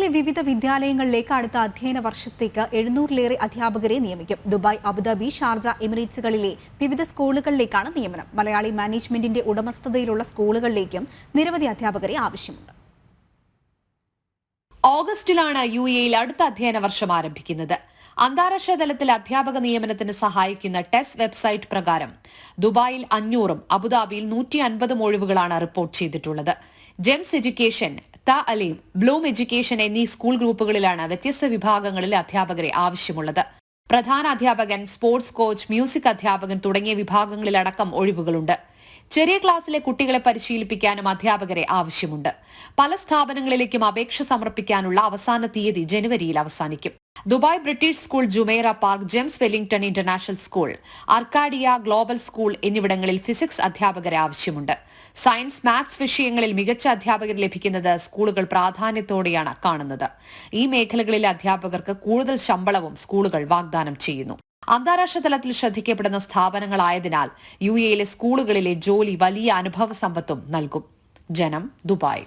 എയിലെ വിവിധ വിദ്യാലയങ്ങളിലേക്ക് അടുത്ത അധ്യയന വർഷത്തേക്ക് എഴുന്നൂറിലേറെ അധ്യാപകരെ നിയമിക്കും. ദുബായ് അബുദാബി ഷാർജ എമിറേറ്റ്സുകളിലെ വിവിധ സ്കൂളുകളിലേക്കാണ് നിയമനം. മലയാളി മാനേജ്മെന്റിന്റെ ഉടമസ്ഥതയിലുള്ള സ്കൂളുകളിലേക്കും നിരവധി അധ്യാപകരെ ആവശ്യമുണ്ട്. ഓഗസ്റ്റിലാണ് യു എയിൽ അടുത്ത അധ്യയന വർഷം ആരംഭിക്കുന്നത്. അന്താരാഷ്ട്ര തലത്തിൽ അധ്യാപക നിയമനത്തിന് സഹായിക്കുന്ന ടെസ്റ്റ് വെബ്സൈറ്റ് പ്രകാരം ദുബായിൽ അഞ്ഞൂറും അബുദാബിയിൽ നൂറ്റി അൻപതും ഒഴിവുകളാണ് റിപ്പോർട്ട് ചെയ്തിട്ടുള്ളത്. GEMS education Taaleem Bloom education എന്നീ സ്കൂൾ ഗ്രൂപ്പുകളിലാണ് വ്യത്യസ്ത വിഭാഗങ്ങളിൽ അധ്യാപകരെ ആവശ്യമുള്ളത്. പ്രധാന അധ്യാപകൻ സ്പോർട്സ് കോച്ച് മ്യൂസിക് അധ്യാപകൻ തുടങ്ങിയ വിഭാഗങ്ങളിലടക്കം ഒഴിവുകളുണ്ട്. ചെറിയ ക്ലാസ്സിലെ കുട്ടികളെ പരിശീലിപ്പിക്കാനും അധ്യാപകരെ ആവശ്യമുണ്ട്. പല സ്ഥാപനങ്ങളിലേക്കും അപേക്ഷ സമർപ്പിക്കാനുള്ള അവസാന തീയതി ജനുവരിയിൽ അവസാനിക്കും. Dubai British school Jumeirah park GEMS Wellington international school Arcadia global school എന്നിവിടങ്ങളിൽ ഫിസിക്സ് അധ്യാപകരെ ആവശ്യമുണ്ട്. സയൻസ് മാത്സ് വിഷയങ്ങളിൽ മികച്ച അധ്യാപകർ ലഭിക്കുന്നത് സ്കൂളുകൾ പ്രാധാന്യത്തോടെയാണ് കാണുന്നത്. ഈ മേഖലകളിലെ അധ്യാപകർക്ക് കൂടുതൽ ശമ്പളവും സ്കൂളുകൾ വാഗ്ദാനം ചെയ്യുന്നു. അന്താരാഷ്ട്ര തലത്തിൽ ശ്രദ്ധിക്കപ്പെടുന്ന സ്ഥാപനങ്ങളായതിനാൽ യു എയിലെ സ്കൂളുകളിലെ ജോലി വലിയ അനുഭവ സമ്പത്തും നൽകും. ജനം ദുബായ്.